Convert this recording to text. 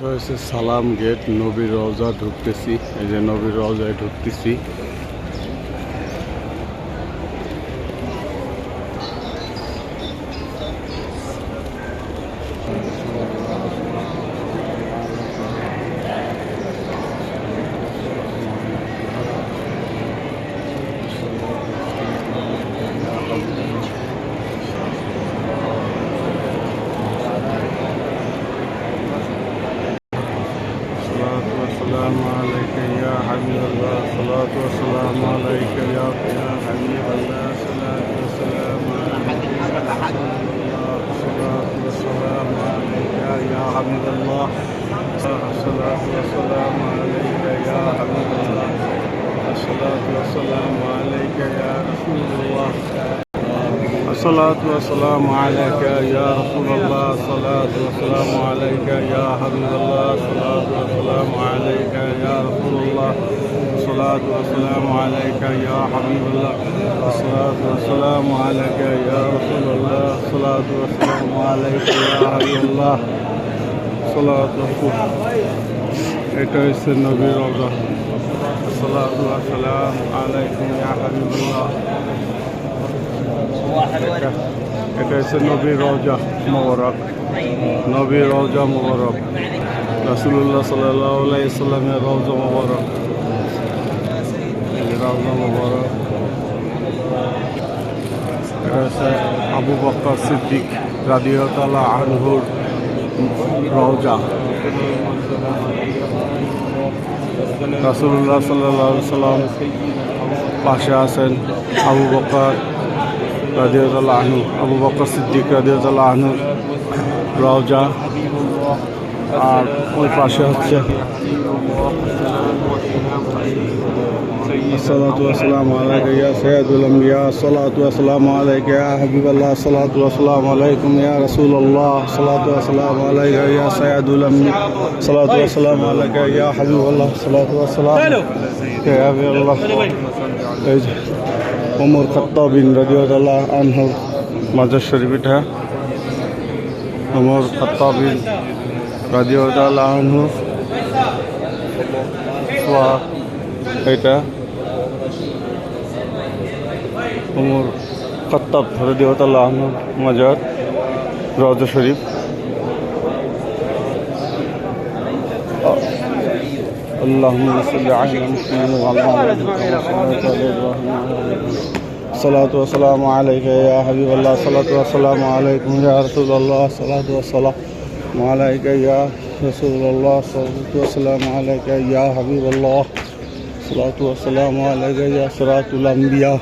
এটা হচ্ছে সালাম গেট নবীর রওজা ঢুকতেছি। এই যে নবীর রওজায় ঢুকতেছি। والسلام عليك يا حبيب الله. الصلاة والسلام عليك يا يا حبيب الله. الصلاة والسلام عليك الصلاة والسلام عليك يا حبيب الله. الصلاة والسلام عليك يا حبيب الله. الصلاة والسلام عليك يا رسول الله. الصلاة والسلام عليك يا رسول الله الصلاة والسلام عليك يا حبيب الله الصلاة والسلام عليك يا رسول الله الصلاة والسلام عليك يا حبيب الله الصلاة والسلام عليك يا رسول الله الصلاة والسلام عليك يا حبيب الله الصلاة والسلام এটা হচ্ছে নবীর রওজা الصلاة والسلام عليكم يا حبيب الله এটা এটা হচ্ছে নবী রওজা মোবারক নবী রওজা মোবারক রাসুল্লাহ সাল্লাহ ইসলামের রওজা মোবারক রওজা মোবারক এটা হচ্ছে আবু বক্কর সিদ্দিক রাদিয়তালা আনহুর রওজা রাসুল্লাহ সাল্লাহ সাল্লাম পাশে আছেন আবু বকর রাজিয়াল্লাহ আহনু আবু বকর সিদ্দিক রাজিয়াল্লাহ আহনু রওজা আর ওই পাশে হচ্ছে الصلاة والسلام عليك يا سيد الأنبياء الصلاة والسلام عليك يا حبيب الله الصلاة والسلام عليكم يا رسول الله الصلاة والسلام عليك يا سيد الأنبياء الصلاة والسلام عليك يا حبيب الله الصلاة والسلام يا حبيب الله এই যে ওমর খত্তাবিন রাজিউল্লাহ আনহুর মাজার শরীফ এটা ওমর খত্তাবিন রাজিউল্লাহ আনহু। এটা। ওমর খত্তাব রাজিউল্লাহ আনহুর মাজার রওজা শরীফ। اللهم صل على محمد وعلى الصلاة والسلام عليك يا حبيب الله. الصلاة والسلام عليكم يا رسول الله. الصلاة والسلام عليك يا رسول الله. الصلاة والسلام عليك يا حبيب الله. الصلاة والسلام عليك يا صلاة الأنبياء.